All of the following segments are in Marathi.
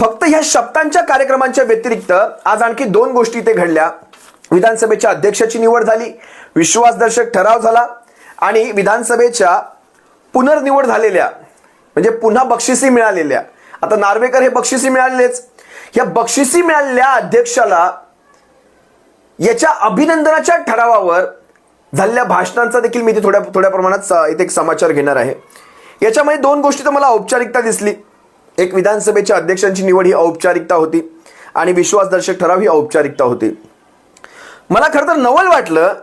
फक्त ह्या शब्दांच्या कार्यक्रमांच्या व्यतिरिक्त आज आणखी दोन गोष्टी इथे घडल्या. विधानसभेच्या अध्यक्षाची निवड झाली विश्वासदर्शक ठराव झाला आणि विधानसभेच्या पुनर्निवड झालेल्या म्हणजे पुन्हा बक्षिसी मिळालेल्या. आता नार्वेकर हे बक्षिसी मिळालेलेच. या बक्षिसी मिळालेल्या अध्यक्षाला याच्या अभिनंदनाच्या ठरावावर झालेल्या भाषणांचा देखील मी इथे थोड्या थोड्या प्रमाणात स- इथे एक समाचार घेणार आहे. याच्यामध्ये दोन गोष्टी तर मला औपचारिकता दिसली. एक विधानसभेच्या अध्यक्षांची निवड ही औपचारिकता होती आणि विश्वासदर्शक ठराव ही औपचारिकता होती. मला खरं तर नवल वाटलं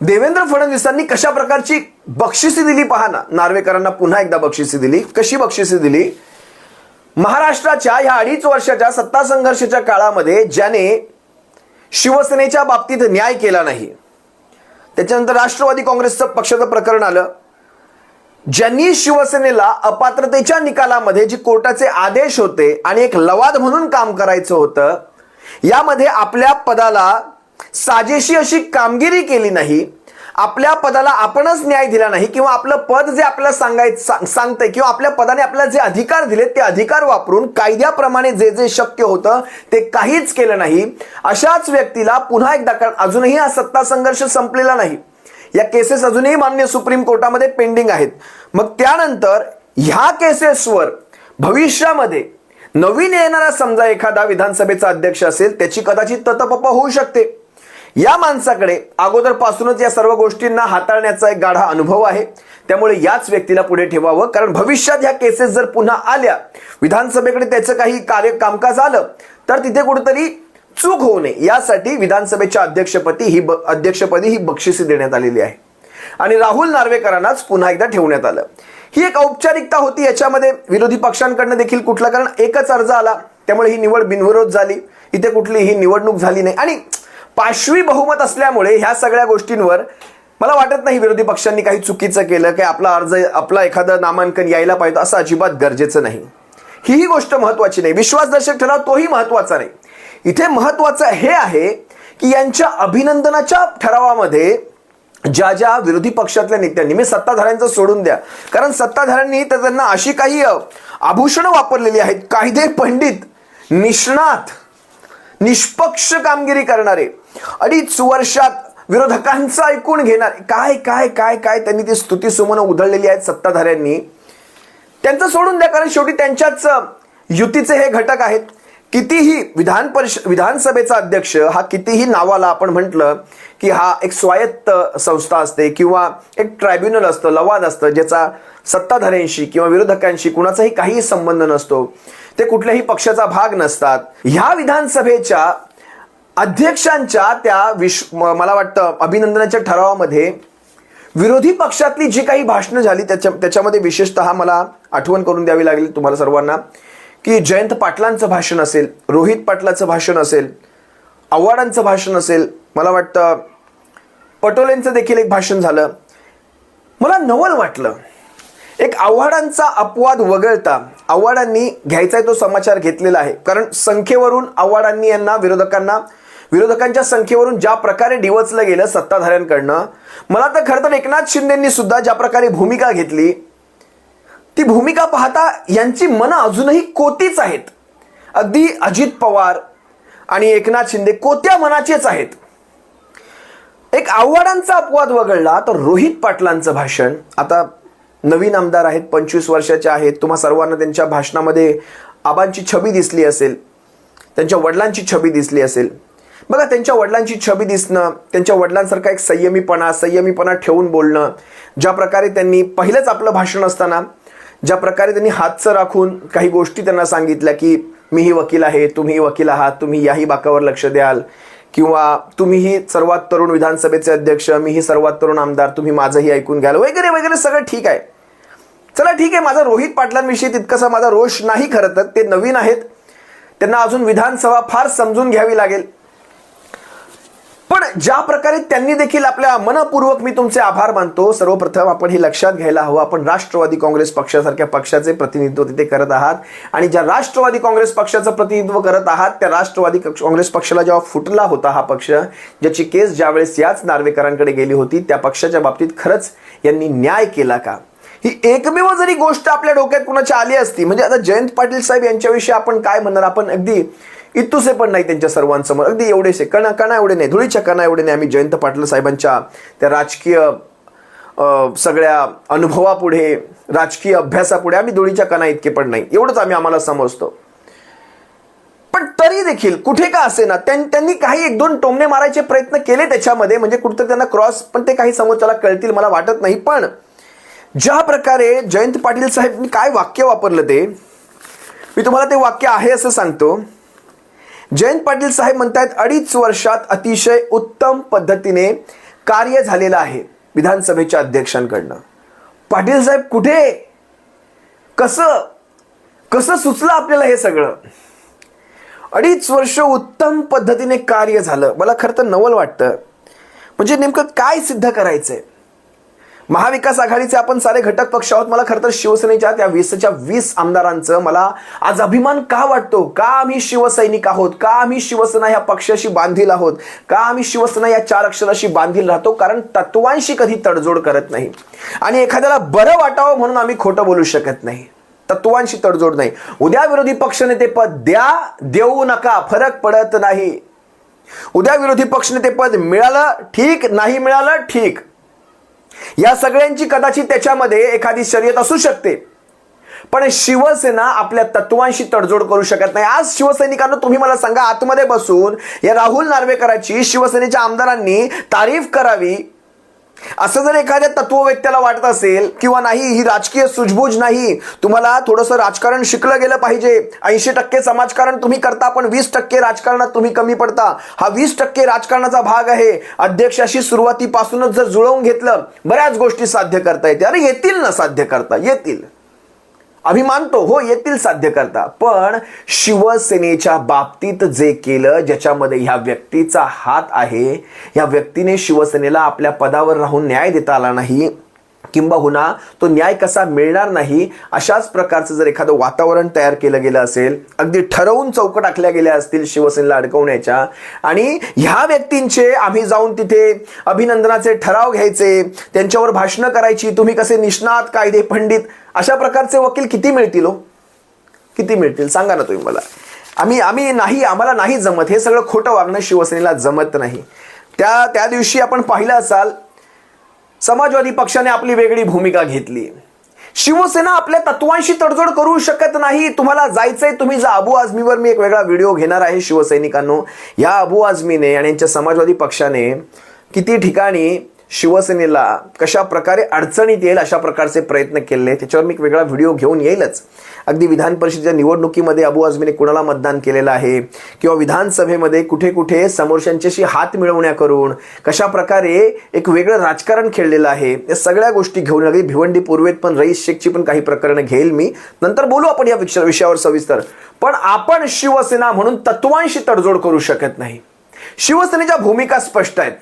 देवेंद्र फडणवीसांनी कशा प्रकारची बक्षिसी दिली पहा ना नार्वेकरांना पुन्हा एकदा बक्षिसी दिली. कशी बक्षिसी दिली? महाराष्ट्राच्या ह्या अडीच वर्षाच्या सत्ता संघर्षाच्या काळामध्ये ज्याने शिवसेनेच्या बाबतीत न्याय केला नाही त्याच्यानंतर राष्ट्रवादी काँग्रेसचं पक्षाचं प्रकरण आलं. ज्यांनी शिवसेनेला अपात्रतेच्या निकालामध्ये जी कोर्टाचे आदेश होते आणि एक लवाद म्हणून काम करायचं होतं यामध्ये आपल्या पदाला साजेशी अशी कामगिरी केली नाही आपल्या पदाला आपणच न्याय दिला नाही किंवा आपलं पद जे आपल्याला सांगाय सांग- सांगतंय किंवा आपल्या पदाने आपल्याला जे अधिकार दिले ते अधिकार वापरून कायद्याप्रमाणे जे जे शक्य होतं ते काहीच केलं नाही अशाच व्यक्तीला पुन्हा एकदा कारण अजूनही हा सत्ता संघर्ष संपलेला नाही. या केसेस अजूनही मान्य सुप्रीम कोर्टामध्ये पेंडिंग आहेत. मग त्यानंतर ह्या केसेसवर भविष्यामध्ये नवीन येणारा समजा एखादा विधानसभेचा अध्यक्ष असेल त्याची कदाचित ततपप होऊ शकते. या माणसाकडे अगोदरपासूनच या सर्व गोष्टींना हाताळण्याचा एक गाढा अनुभव आहे. त्यामुळे याच व्यक्तीला पुढे ठेवावं कारण भविष्यात ह्या केसेस जर पुन्हा आल्या विधानसभेकडे त्याचं काही कार्य कामकाज आलं तर तिथे कुठेतरी चूक होऊ नये. यासाठी विधानसभेच्या अध्यक्षपदी ही ब- अध्यक्षपदी ही बक्षिसी देण्यात आलेली आहे. आणि राहुल नार्वेकरांनाच पुन्हा एकदा ठेवण्यात आलं. ही एक औपचारिकता होती. याच्यामध्ये विरोधी पक्षांकडनं देखील कुठला कारण एकच अर्ज आला. त्यामुळे ही निवड बिनविरोध झाली. इथे कुठलीही निवडणूक झाली नाही. आणि पाशवी बहुमत असल्यामुळे ह्या सगळ्या गोष्टींवर मला वाटत नाही विरोधी पक्षांनी काही चुकीचं केलं की आपला अर्ज आपला एखादं नामांकन यायला पाहिजे असं अजिबात गरजेचं नाही. ही गोष्ट महत्वाची नाही. विश्वासदर्शक ठराव तोही महत्त्वाचा नाही. इथे महत्वाचं हे आहे की यांच्या अभिनंदनाच्या ठरावामध्ये ज्या ज्या विरोधी पक्षातल्या नेत्यांनी मी सत्ताधाऱ्यांचं सोडून द्या. कारण सत्ताधाऱ्यांनी तर त्यांना अशी काही आभूषणं वापरलेली आहेत. कायदे पंडित निष्णात निष्पक्ष कामगिरी करणारे अडीच वर्षात विरोधकांचं ऐकून घेणार. काय काय काय काय त्यांनी ती स्तुती सुमनं उधळलेली आहेत सत्ताधाऱ्यांनी. त्यांचं सोडून द्या कारण शेवटी त्यांच्याच युतीचे हे घटक आहेत. कितीही विधान परिषद विधानसभेचा अध्यक्ष हा कितीही नावाला आपण म्हटलं की हा एक स्वायत्त संस्था असते किंवा एक ट्रायब्युनल असतं लवाद असतं ज्याचा सत्ताधाऱ्यांशी किंवा विरोधकांशी कुणाचाही काहीही संबंध नसतो ते कुठल्याही पक्षाचा भाग नसतात. ह्या विधानसभेच्या अध्यक्षांच्या त्या विश्व मला वाटतं अभिनंदनाच्या ठरावामध्ये विरोधी पक्षातली जी काही भाषणं झाली त्याच्या त्याच्यामध्ये विशेषतः मला आठवण करून द्यावी लागेल तुम्हाला सर्वांना. की जयंत पाटलांचं भाषण असेल रोहित पाटलाचं भाषण असेल आव्हाडांचं भाषण असेल मला वाटतं पटोलेंचं देखील एक भाषण झालं. मला नवल वाटलं. एक आव्हाडांचा अपवाद वगळता आव्हाडांनी घ्यायचा तो समाचार घेतलेला आहे. कारण संख्येवरून आव्हाडांनी यांना विरोधकांना विरोधकांच्या संख्येवरून ज्या प्रकारे डिवचलं गेलं सत्ताधाऱ्यांकडनं मला तर खरं तर एकनाथ शिंदेंनी सुद्धा ज्या प्रकारे भूमिका घेतली ती भूमिका पाहता यांची मनं अजूनही कोतीच आहेत. अगदी अजित पवार आणि एकनाथ शिंदे कोत्या मनाचेच आहेत. एक आव्हाडांचा अपवाद वगळला तर रोहित पाटलांचं भाषण. आता नवीन आमदार आहेत पंचवीस वर्षाचे आहेत. तुम्हा सर्वांना त्यांच्या भाषणामध्ये आबांची छबी दिसली असेल. त्यांच्या वडिलांची छबी दिसली असेल. बघा त्यांच्या वडिलांची छबी दिसणं त्यांच्या वडिलांसारखा एक संयमीपणा संयमीपणा ठेवून बोलणं ज्या प्रकारे त्यांनी पहिलंच आपलं भाषण असताना ज्या प्रकारे त्यांनी हातचं राखून काही गोष्टी त्यांना सांगितल्या की मीही वकील आहे तुम्ही वकील आहात तुम्ही याही बाकावर लक्ष द्याल. किंवा तुम्हीही सर्वात तरुण विधानसभेचे अध्यक्ष मीही सर्वात तरुण आमदार तुम्ही माझंही ऐकून घ्याल. वगैरे वगैरे सगळं ठीक आहे. चला ठीक आहे माझा रोहित पाटलांविषयी तितकासा माझा रोष नाही खरं तर ते नवीन आहेत. त्यांना अजून विधानसभा फार समजून घ्यावी लागेल. पण ज्या प्रकारे त्यांनी देखील आपल्या मनपूर्वक मी तुमचे आभार मानतो सर्वप्रथम आपण हे लक्षात घ्यायला हवं. आपण राष्ट्रवादी काँग्रेस पक्षासारख्या पक्षाचे प्रतिनिधित्व तिथे करत आहात. आणि ज्या राष्ट्रवादी काँग्रेस पक्षाचं प्रतिनिधित्व करत आहात त्या राष्ट्रवादी काँग्रेस पक्षाला जेव्हा फुटला होता हा पक्ष ज्याची केस ज्यावेळेस याच नार्वेकरांकडे गेली होती त्या पक्षाच्या बाबतीत खरंच यांनी न्याय केला का? ही एकमेव जरी गोष्ट आपल्या डोक्यात कुणाची आली असती म्हणजे आता जयंत पाटील साहेब यांच्याविषयी आपण काय म्हणणार? आपण अगदी इतुसे पण नाही त्यांच्या सर्वांसमोर. अगदी एवढेसे कणा कणा एवढे नाही धुळीच्या कणा एवढे नाही. आम्ही जयंत पाटील साहेबांच्या त्या राजकीय सगळ्या अनुभवापुढे राजकीय अभ्यासापुढे आम्ही धुळीच्या कणा इतके पण नाही. एवढंच आम्ही आम्हाला समजतो. पण तरी देखील कुठे का असे ना त्यां- त्यांनी काही एक दोन टोमणे मारायचे प्रयत्न केले त्याच्यामध्ये म्हणजे कुठं त्यांना क्रॉस पण ते काही समोरच्याला कळतील मला वाटत नाही. पण ज्या प्रकारे जयंत पाटील साहेबांनी काय वाक्य वापरलं ते मी तुम्हाला ते वाक्य आहे असं सांगतो. जयंत पाटील साहेब म्हणतायत अडीच वर्षात अतिशय उत्तम पद्धतीने कार्य झालेलं आहे विधानसभेच्या अध्यक्षांकडनं. पाटील साहेब कुठे? कसं? कसं सुचलं आपल्याला हे सगळं? अडीच वर्ष उत्तम पद्धतीने कार्य झालं. मला खरं तर नवल वाटतं. म्हणजे नेमकं काय सिद्ध करायचंय? महाविकास आघाडीचे आपण सारे घटक पक्ष आहोत. मला खरं तर शिवसेनेच्या त्या वीसच्या वीस आमदारांचं मला आज अभिमान का वाटतो? का आम्ही शिवसैनिक आहोत? का आम्ही शिवसेना ह्या पक्षाशी बांधील आहोत? का आम्ही शिवसेना या चार अक्षराशी बांधील राहतो? कारण तत्वांशी कधी तडजोड करत नाही. आणि एखाद्याला बरं वाटावं म्हणून आम्ही खोटं बोलू शकत नाही. तत्वांशी तडजोड नाही. उद्या विरोधी पक्षनेते पद द्या देऊ नका फरक पडत नाही. उद्या विरोधी पक्षनेते पद मिळालं ठीक. नाही मिळालं ठीक. या सगळ्यांची कदाचित त्याच्यामध्ये एखादी शर्यत असू शकते. पण शिवसेना आपल्या तत्वांशी तडजोड करू शकत नाही. आज शिवसैनिकांना तुम्ही मला सांगा आतमध्ये बसून या राहुल नार्वेकरांची शिवसेनेच्या आमदारांनी तारीफ करावी असं जर एखाद्या तत्ववेत्याला वाटत असेल किंवा नाही ही राजकीय सुजबूज नाही तुम्हाला थोडंसं राजकारण शिकलं गेलं पाहिजे. ऐंशी टक्के समाजकारण तुम्ही करता पण वीस टक्के राजकारणात तुम्ही कमी पडता. हा वीस टक्के राजकारणाचा भाग आहे. अध्यक्षाशी सुरुवातीपासूनच जर जुळवून घेतलं बऱ्याच गोष्टी साध्य करता येते अरे येतील ना साध्य करता येतील. आम्ही मानतो. हो येतील साध्य करता. पण शिवसेनेच्या बाबतीत जे केलं ज्याच्यामध्ये ह्या व्यक्तीचा हात आहे या व्यक्तीने शिवसेनेला आपल्या पदावर राहून न्याय देता आला नाही किंबहुना तो न्याय कसा मिळणार नाही अशाच प्रकारचं जर एखादं वातावरण तयार केलं गेलं असेल अगदी ठरवून चौकट टाकल्या गेल्या असतील शिवसेनेला अडकवण्याच्या. आणि ह्या व्यक्तींचे आम्ही जाऊन तिथे अभिनंदनाचे ठराव घ्यायचे त्यांच्यावर भाषणं करायची तुम्ही कसे निष्णात कायदे पंडित अशा प्रकारचे वकील किती मिळतील हो? किती मिळतील? सांगा ना तुम्ही मला. आम्ही आम्ही नाही आम्हाला नाही जमत. हे सगळं खोटं वागणं शिवसेनेला जमत नाही. त्या त्या दिवशी आपण पाहिलं असाल समाजवादी पक्षाने आपली वेगळी भूमिका घेतली. शिवसेना आपल्या तत्वांशी तडजोड करू शकत नाही. तुम्हाला जायचंय तुम्ही जा. अबू आझमीवर मी एक वेगळा व्हिडिओ घेणार आहे शिवसैनिकांनो. या अबू आझमीने आणि यांच्या समाजवादी पक्षाने किती ठिकाणी शिवसेनेला कशा प्रकारे अडचणीत येईल अशा प्रकारचे प्रयत्न केले. त्याच्यावर मी एक वेगळा व्हिडिओ घेऊन येईलच. अगदी विधान परिषदेच्या निवडणुकीमध्ये अबू आझमीने कुणाला मतदान केलेलं आहे? किंवा विधानसभेमध्ये कुठे कुठे समोरच्यांच्याशी हात मिळवण्या करून कशा प्रकारे एक वेगळं राजकारण खेळलेलं आहे? या सगळ्या गोष्टी घेऊन अगदी भिवंडी पूर्वेत पण रईस शेखची पण काही प्रकरणं घेईल मी. नंतर बोलू आपण या विषय- विषयावर सविस्तर. पण आपण शिवसेना म्हणून तत्वांशी तडजोड करू शकत नाही. शिवसेनेच्या भूमिका स्पष्ट आहेत.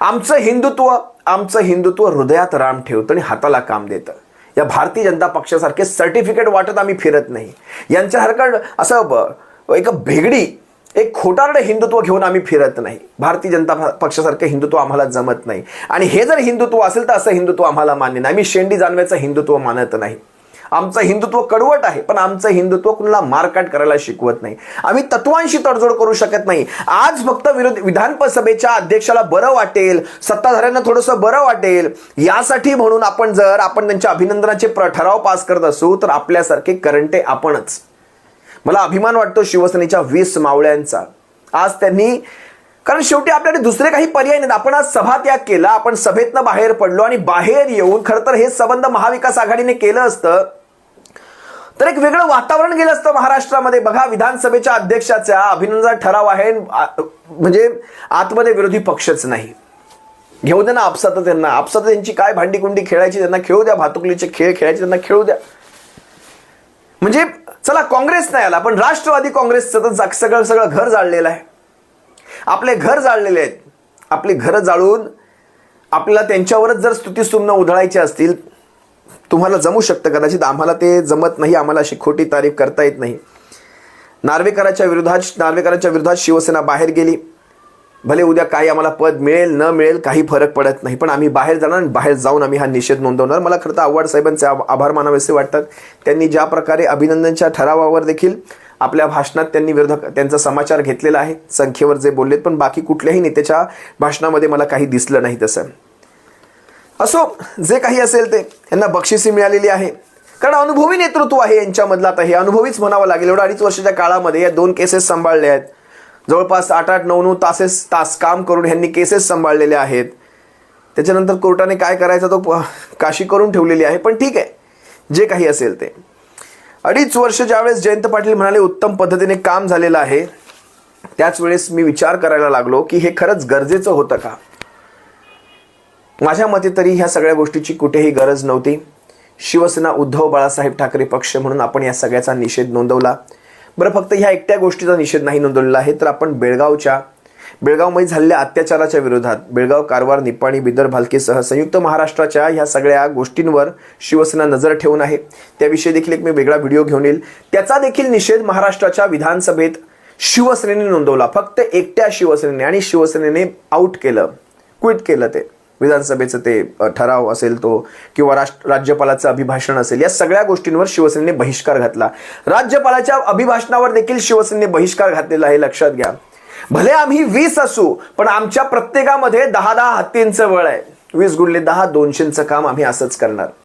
आमचं हिंदुत्व आमचं हिंदुत्व हृदयात राम ठेवतं आणि हाताला काम देतं. या भारतीय जनता पक्षासारखे सर्टिफिकेट वाटत आम्ही फिरत नाही. यांच्यासारखं असं ब- एक भेगडी एक खोटारडं हिंदुत्व घेऊन आम्ही फिरत नाही. भारतीय जनता पक्षासारखे पक्षासारखं हिंदुत्व आम्हाला जमत नाही. आणि हे जर हिंदुत्व असेल तर असं हिंदुत्व आम्हाला मान्य नाही. आम्ही शेंडी जानव्याचं हिंदुत्व मानत नाही. आमचं हिंदुत्व कडवट आहे पण आमचं हिंदुत्व कुणाला मारकाट करायला शिकवत नाही. आम्ही तत्वांशी तडजोड करू शकत नाही. आज फक्त विरोध विधानसभेच्या अध्यक्षाला बरं वाटेल सत्ताधाऱ्यांना थोडंसं बरं वाटेल. यासाठी म्हणून आपण जर आपण त्यांच्या अभिनंदनाचे ठराव पास करत असू तर आपल्यासारखे करंटे आपणच. मला अभिमान वाटतो शिवसेनेच्या वीस मावळ्यांचा. आज त्यांनी कारण शेवटी आपल्याकडे दुसरे काही पर्याय नाहीत. आपण आज सभात्याग केला आपण सभेतनं बाहेर पडलो आणि बाहेर येऊन खरं तर हे संबंध महाविकास आघाडीने केलं असतं. तर एक वेगळं वातावरण गेलं असतं महाराष्ट्रामध्ये. बघा विधानसभेच्या अध्यक्षाचा अभिनंदनाचा ठराव आहे. म्हणजे आतमध्ये विरोधी पक्षच नाही. घेऊ द्या ना आपसात त्यांना. आपसात त्यांची काय भांडीकुंडी खेळायची त्यांना खेळू द्या. भातुकलीचे खेळ खेळायचे त्यांना खेळू द्या. म्हणजे चला काँग्रेस नाही आला पण राष्ट्रवादी काँग्रेसचं तर सगळं सगळं घर जाळलेलं आहे. आपले घर जाळलेले आहेत. आपली घरं जाळून आपल्याला त्यांच्यावरच जर स्तुतीस्तुमनं उधळायचे असतील तुम्हाला जमू शकतं. कदाचित आम्हाला ते जमत नाही. आम्हाला अशी खोटी तारीफ करता येत नाही. नार्वेकरांच्या विरोधात नार्वेकरांच्या विरोधात शिवसेना बाहेर गेली. भले उद्या काही आम्हाला पद मिळेल न मिळेल काही फरक पडत नाही. पण आम्ही बाहेर जाणार आणि बाहेर जाऊन आम्ही हा निषेध नोंदवणार. मला खरं तर आव्हाड साहेबांचे आभार मानावेसे वाटतात. त्यांनी ज्या प्रकारे अभिनंदनच्या ठरावावर देखील आपल्या भाषणात त्यांनी विरोधक त्यांचा समाचार घेतलेला आहे. संख्येवर जे बोललेत पण बाकी कुठल्याही नेत्याच्या भाषणामध्ये मला काही दिसलं नाही तसं. असो जे काही असेल ते. यांना बक्षिसी मिळालेली आहे. कारण अनुभवी नेतृत्व आहे यांच्यामधलं. आता हे अनुभवीच म्हणावं लागेल. एवढ्या अडीच वर्षाच्या काळामध्ये या दोन केसेस सांभाळले आहेत. जवळपास आठ आठ नऊ नऊ तासेस तास काम करून ह्यांनी केसेस सांभाळलेले आहेत. त्याच्यानंतर कोर्टाने काय करायचा तो प- काशी करून ठेवलेली आहे. पण ठीक आहे. जे काही असेल ते. अडीच वर्ष ज्यावेळेस जयंत पाटील म्हणाले उत्तम पद्धतीने काम झालेलं आहे त्याच वेळेस मी विचार करायला लागलो की हे खरंच गरजेचं होतं का? माझ्या मते तरी ह्या सगळ्या गोष्टीची कुठेही गरज नव्हती. शिवसेना उद्धव बाळासाहेब ठाकरे पक्ष म्हणून आपण या सगळ्याचा निषेध नोंदवला. बरं फक्त ह्या एकट्या गोष्टीचा निषेध नाही नोंदवलेला आहे तर आपण बेळगावच्या बेळगावमध्ये झालेल्या अत्याचाराच्या विरोधात बेळगाव कारवार निपाणी बिदर भालकेसह संयुक्त महाराष्ट्राच्या ह्या सगळ्या गोष्टींवर शिवसेना नजर ठेवून आहे. त्याविषयी देखील एक मी वेगळा व्हिडिओ घेऊन येईल. त्याचा देखील निषेध महाराष्ट्राच्या विधानसभेत शिवसेनेने नोंदवला. फक्त एकट्या शिवसेनेने आणि शिवसेनेने आउट केलं क्विट केलं ते. विधानसभेचं ते ठराव असेल तो किंवा राष्ट्र राज्यपालाचं अभिभाषण असेल या सगळ्या गोष्टींवर शिवसेनेने बहिष्कार घातला. राज्यपालाच्या अभिभाषणावर देखील शिवसेनेने बहिष्कार घातलेला आहे लक्षात घ्या. भले आम्ही वीस असू पण आमच्या प्रत्येकामध्ये दहा दहा हत्तींचं वळ आहे. वीस गुणले दहा दोनशेंचं काम आम्ही असंच करणार.